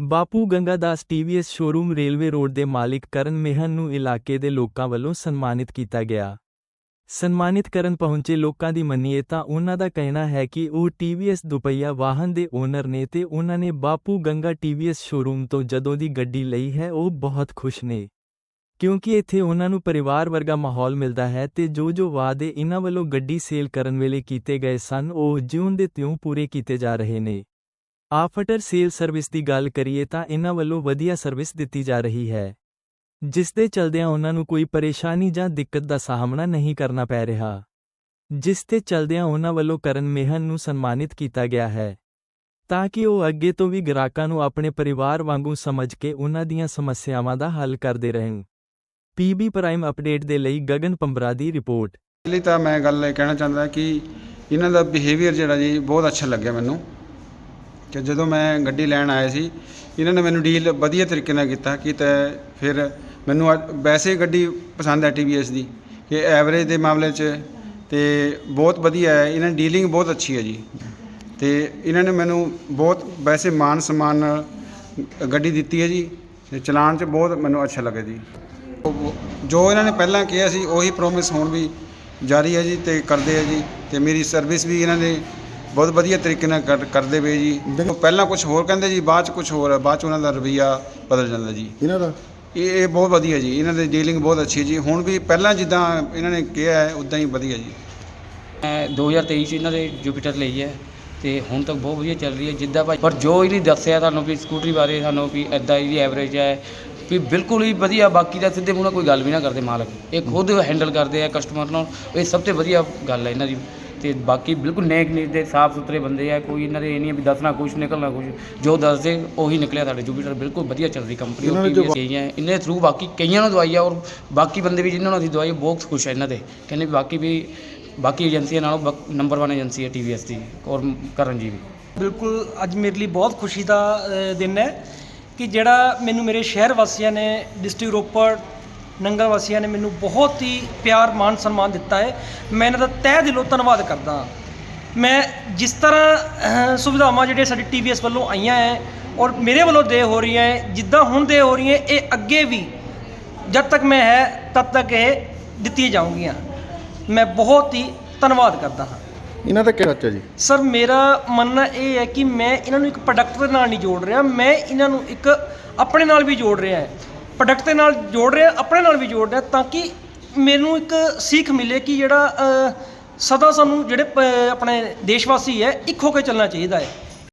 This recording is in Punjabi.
ਬਾਪੂ Gangadas TVS showroom railway road ਦੇ ਮਾਲਿਕ ਕਰਨ ਮੇਹਨ ਨੂੰ ਇਲਾਕੇ ਦੇ ਲੋਕਾਂ ਵੱਲੋਂ ਸਨਮਾਨਿਤ ਕੀਤਾ ਗਿਆ। ਸਨਮਾਨਿਤ ਕਰਨ ਪਹੁੰਚੇ ਲੋਕਾਂ ਦੀ ਮੰਨੀਏ ਤਾਂ ਉਹਨਾਂ ਦਾ ਕਹਿਣਾ ਹੈ ਕਿ ਉਹ ਟੀਵੀਐਸ ਦੁਪਹੀਆ ਵਾਹਨ ਦੇ ਓਨਰ ਨੇ ਤੇ ਉਹਨਾਂ ਨੇ ਬਾਪੂ ਗੰਗਾ ਟੀਵੀਐਸ ਸ਼ੋਰੂਮ ਤੋਂ ਜਦੋਂ ਦੀ ਗੱਡੀ ਲਈ ਹੈ ਉਹ ਬਹੁਤ ਖੁਸ਼ ਨੇ। ਕਿਉਂਕਿ ਇੱਥੇ ਉਹਨਾਂ ਨੂੰ ਪਰਿਵਾਰ ਵਰਗਾ ਮਾਹੌਲ ਮਿਲਦਾ ਹੈ ਤੇ ਜੋ ਜੋ ਵਾਅਦੇ ਇਹਨਾਂ ਵੱਲੋਂ ਗੱਡੀ ਸੇਲ ਕਰਨ ਵੇਲੇ ਕੀਤੇ ਗਏ ਸਨ ਉਹ ਜਿਉਂ ਦੇ ਤਿਉਂ ਪੂਰੇ ਕੀਤੇ ਜਾ ਰਹੇ ਨੇ। ਆਫਟਰ ਸੇਲ ਸਰਵਿਸ ਦੀ ਗੱਲ ਕਰੀਏ ਤਾਂ ਇਹਨਾਂ ਵੱਲੋਂ ਵਧੀਆ ਸਰਵਿਸ ਦਿੱਤੀ ਜਾ ਰਹੀ ਹੈ, ਜਿਸ ਦੇ ਚਲਦਿਆਂ ਉਹਨਾਂ ਨੂੰ ਕੋਈ ਪਰੇਸ਼ਾਨੀ ਜਾਂ ਦਿੱਕਤ ਦਾ ਸਾਹਮਣਾ ਨਹੀਂ ਕਰਨਾ ਪੈ ਰਿਹਾ, ਜਿਸ ਤੇ ਚਲਦਿਆਂ ਉਹਨਾਂ ਵੱਲੋਂ ਕਰਨ ਮੇਹਨ ਨੂੰ ਸਨਮਾਨਿਤ ਕੀਤਾ ਗਿਆ ਹੈ, ਤਾਂ ਕਿ ਉਹ ਅੱਗੇ ਤੋਂ ਵੀ ਗ੍ਰਾਹਕਾਂ ਨੂੰ ਆਪਣੇ ਪਰਿਵਾਰ ਵਾਂਗੂ ਸਮਝ ਕੇ ਉਹਨਾਂ ਦੀਆਂ ਸਮੱਸਿਆਵਾਂ ਦਾ ਹੱਲ ਕਰਦੇ ਰਹਿਣ। ਪੀਬੀ ਪ੍ਰਾਈਮ ਅਪਡੇਟ ਦੇ ਲਈ ਗਗਨ ਪੰਬਰਾ ਦੀ ਰਿਪੋਰਟ। ਲਈ ਤਾਂ ਮੈਂ ਗੱਲ ਇਹ ਕਹਿਣਾ ਚਾਹੁੰਦਾ ਕਿ ਇਹਨਾਂ ਦਾ ਬਿਹੇਵੀਅਰ ਜਿਹੜਾ ਜੀ ਬਹੁਤ ਅੱਛਾ ਲੱਗਿਆ ਮੈਨੂੰ। ਕਿ ਜਦੋਂ ਮੈਂ ਗੱਡੀ ਲੈਣ ਆਇਆ ਸੀ, ਇਹਨਾਂ ਨੇ ਮੈਨੂੰ ਡੀਲ ਵਧੀਆ ਤਰੀਕੇ ਨਾਲ ਕੀਤਾ ਕਿ ਤੇ ਫਿਰ ਮੈਨੂੰ ਅੱਜ- ਵੈਸੇ ਗੱਡੀ ਪਸੰਦ ਹੈ ਟੀ ਵੀ TVS ਦੀ, ਕਿ ਐਵਰੇਜ ਦੇ ਮਾਮਲੇ 'ਚ ਤੇ ਬਹੁਤ ਵਧੀਆ ਹੈ, ਇਹਨਾਂ ਦੀ ਡੀਲਿੰਗ ਬਹੁਤ ਅੱਛੀ ਹੈ ਜੀ। ਤੇ ਇਹਨਾਂ ਨੇ ਮੈਨੂੰ ਬਹੁਤ ਵੈਸੇ ਮਾਨ ਸਨਮਾਨ ਨਾਲ ਗੱਡੀ ਦਿੱਤੀ ਹੈ ਜੀ, ਤੇ ਚਲਾਉਣ 'ਚ ਬਹੁਤ ਮੈਨੂੰ ਅੱਛਾ ਲੱਗਾ ਜੀ। ਉਹ- ਜੋ ਇਹਨਾਂ ਨੇ ਪਹਿਲਾਂ ਕਿਹਾ ਸੀ, ਉਹੀ ਪ੍ਰੋਮਿਸ ਹੁਣ ਵੀ ਜਾਰੀ ਹੈ ਜੀ ਤੇ ਕਰਦੇ ਹੈ ਜੀ, ਤੇ ਮੇਰੀ ਸਰਵਿਸ ਵੀ ਇਹਨਾਂ ਨੇ ਬਹੁਤ ਵਧੀਆ ਤਰੀਕੇ ਨਾਲ ਕਰ- ਕਰਦੇ ਪਏ ਜੀ। ਪਹਿਲਾਂ ਕੁਝ ਹੋਰ ਕਹਿੰਦੇ ਜੀ ਬਾਅਦ ਚ ਕੁਝ ਹੋਰ ਹੈ ਬਾਅਦ ਚ ਉਹਨਾਂ ਦਾ ਰਵਈਆ ਬਦਲ ਜਾਂਦਾ ਜੀ। ਇਹਨਾਂ ਦਾ? ਇਹ ਇਹ ਬਹੁਤ ਵਧੀਆ ਜੀ ਇਹਨਾਂ ਦੀ ਡੀਲਿੰਗ ਬਹੁਤ ਅੱਛੀ ਜੀ। ਹੁਣ ਵੀ ਪਹਿਲਾਂ ਜਿੱਦਾਂ ਇਹਨਾਂ ਨੇ ਕਿਹਾ ਹੈ ਉਦਾਂ ਹੀ ਵਧੀਆ ਜੀ। ਮੈਂ 2023 ਚ ਇਹਨਾਂ ਦੇ ਜੁਪੀਟਰ ਲਈ ਹੈ ਤੇ ਹੁਣ ਤੱਕ ਬਹੁਤ ਵਧੀਆ ਚੱਲ ਰਹੀ ਹੈ ਜਿੱਦਾਂ ਭਾਈ ਪਰ ਜੋ ਇਹਨੇ ਦੱਸਿਆ ਤੁਹਾਨੂੰ ਵੀ ਸਕੂਟਰੀ ਬਾਰੇ ਸਾਨੂੰ ਵੀ ਐਦਾਂ ਇਹਦੀ ਐਵਰੇਜ ਹੈ ਵੀ ਬਿਲਕੁਲ ਹੀ ਵਧੀਆ ਬਾਕੀ ਦਾ ਸਿੱਧੇ ਮੂੰਹ ਨਾਲ ਕੋਈ ਗੱਲ ਵੀ ਨਾ ਕਰਦੇ ਮਾਲਕ। ਇਹ ਖੁਦ ਹੈਂਡਲ ਕਰਦੇ ਆ ਕਸਟਮਰ ਨਾਲ ਇਹ ਸਭ ਤੋਂ ਵਧੀਆ ਗੱਲ ਹੈ ਇਹਨਾਂ ਦੀ। ਤੇ ਬਾਕੀ ਬਿਲਕੁਲ ਨੇਕ ਨੀਤ ਦੇ ਸਾਫ਼ ਸੁਥਰੇ ਬੰਦੇ ਆ ਕੋਈ ਇਹਨਾਂ ਦੇ ਇਹ ਨਹੀਂ ਹੈ ਵੀ ਦੱਸਣਾ ਕੁਝ ਨਿਕਲਣਾ ਕੁਝ ਜੋ ਦੱਸਦੇ ਉਹੀ ਨਿਕਲਿਆ ਸਾਡੇ ਜੁਪੀਟਰ ਬਿਲਕੁਲ ਵਧੀਆ ਚੱਲ ਰਹੀ ਕੰਪਨੀ ਉਹ TVS ਗਈਆਂ ਇਹਨਾਂ ਥਰੂ ਬਾਕੀ ਕਈਆਂ ਨੂੰ ਦਵਾਈ ਆ ਔਰ ਬਾਕੀ ਬੰਦੇ ਵੀ ਜਿਨ੍ਹਾਂ ਨੂੰ ਅਸੀਂ ਦਵਾਈ ਬਹੁਤ ਖੁਸ਼ ਹੈ ਇਹਨਾਂ ਦੇ। ਕਹਿੰਦੇ ਵੀ ਬਾਕੀ ਵੀ ਬਾਕੀ ਏਜੰਸੀਆਂ ਨਾਲੋਂ ਨੰਬਰ 1 ਏਜੰਸੀ ਹੈ TVS ਦੀ ਔਰ ਕਰਨ ਜੀ ਵੀ। ਬਿਲਕੁਲ ਅੱਜ ਮੇਰੇ ਲਈ ਬਹੁਤ ਖੁਸ਼ੀ ਦਾ ਦਿਨ ਹੈ ਕਿ ਜਿਹੜਾ ਮੈਨੂੰ ਮੇਰੇ ਸ਼ਹਿਰ ਵਾਸੀਆਂ ਨੇ ਡਿਸਟ੍ਰਿਕਟ ਰੋਪੜ ਨੰਗਲ ਵਾਸੀਆਂ ਨੇ ਮੈਨੂੰ ਬਹੁਤ ਹੀ ਪਿਆਰ ਮਾਨ ਸਨਮਾਨ ਦਿੱਤਾ ਹੈ। ਮੈਂ ਇਹਨਾਂ ਦਾ ਤਹਿ ਦਿਲੋਂ ਧੰਨਵਾਦ ਕਰਦਾ ਹਾਂ। ਮੈਂ ਜਿਸ ਤਰ੍ਹਾਂ ਸੁਵਿਧਾਵਾਂ ਜਿਹੜੀਆਂ ਸਾਡੀ TVS ਵੱਲੋਂ ਆਈਆਂ ਹੈ ਔਰ ਮੇਰੇ ਵੱਲੋਂ ਦੇ ਹੋ ਰਹੀਆਂ ਹੈ ਜਿੱਦਾਂ ਹੁਣ ਦੇ ਹੋ ਰਹੀਆਂ ਇਹ ਅੱਗੇ ਵੀ ਜਦ ਤੱਕ ਮੈਂ ਹੈ ਤਦ ਤੱਕ ਇਹ ਦਿੱਤੀਆਂ ਜਾਊਂਗੀਆਂ। ਮੈਂ ਬਹੁਤ ਹੀ ਧੰਨਵਾਦ ਕਰਦਾ ਹਾਂ। ਇਹਨਾਂ ਦਾ ਕੀ ਸੱਚ ਜੀ? ਸਰ ਮੇਰਾ ਮੰਨਣਾ ਇਹ ਹੈ ਕਿ ਮੈਂ ਇਹਨਾਂ ਨੂੰ ਇੱਕ ਪ੍ਰੋਡਕਟ ਦੇ ਨਾਲ ਨਹੀਂ ਜੋੜ ਰਿਹਾ। ਮੈਂ ਇਹਨਾਂ ਨੂੰ ਇੱਕ ਆਪਣੇ ਨਾਲ ਵੀ ਜੋੜ ਰਿਹਾ ਹੈ। ਪ੍ਰੋਡਕਟ ਦੇ ਨਾਲ ਜੋੜ ਰਿਹਾ, ਆਪਣੇ ਨਾਲ ਵੀ ਜੋੜ ਰਿਹਾ, ਤਾਂ ਕਿ ਮੈਨੂੰ ਇੱਕ ਸੀਖ ਮਿਲੇ ਕਿ ਜਿਹੜਾ ਸਦਾ ਸਾਨੂੰ ਜਿਹੜੇ ਆਪਣੇ ਦੇਸ਼ ਵਾਸੀ ਹੈ, ਇੱਕ ਹੋ ਕੇ ਚੱਲਣਾ ਚਾਹੀਦਾ ਹੈ।